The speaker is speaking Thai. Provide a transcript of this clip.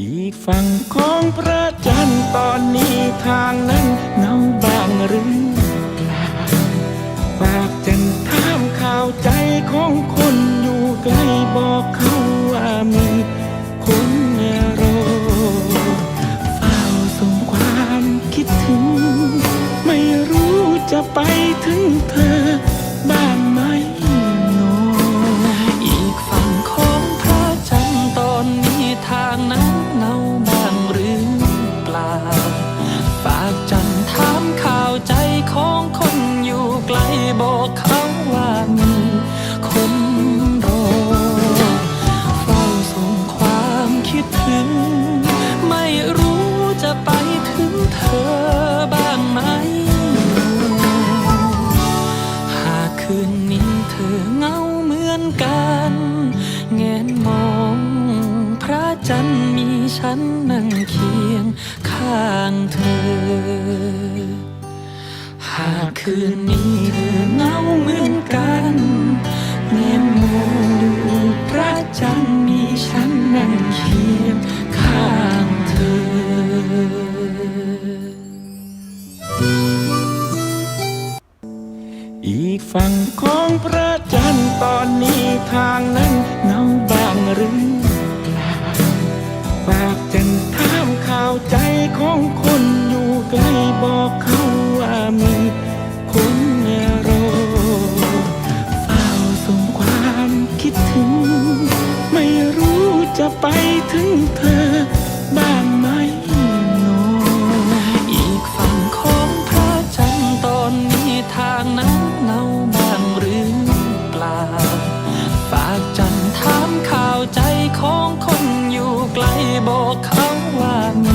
อีกฝั่งของพระจันทร์ตอนนี้ทางนั้นเนาบางหรือเปล่าฝากจันถามข่าวใจของคนอยู่ใกล้บอกเขาว่ามีคนรอเฝ้าส่งความคิดถึง ไม่รู้จะไปถึงเธอ อบ้างไหม หากคืนนี้เธอเหงาเหมือนกันแงนมอง พระจันทร์มีฉันนั่งเคียงข้างเธอ หากคืนนี้เธอเหงาเหมือนกัน อีกฝั่งของพระจันทร์ตอนนี้ทางนั้นเนาบางหรือเปล่าฝากจันถามข่าวใจของคนอยู่ใกล้บอกเขาว่ามีคนรอเฝ้าส่งความคิดถึง ไม่รู้จะไปถึงเธอ นท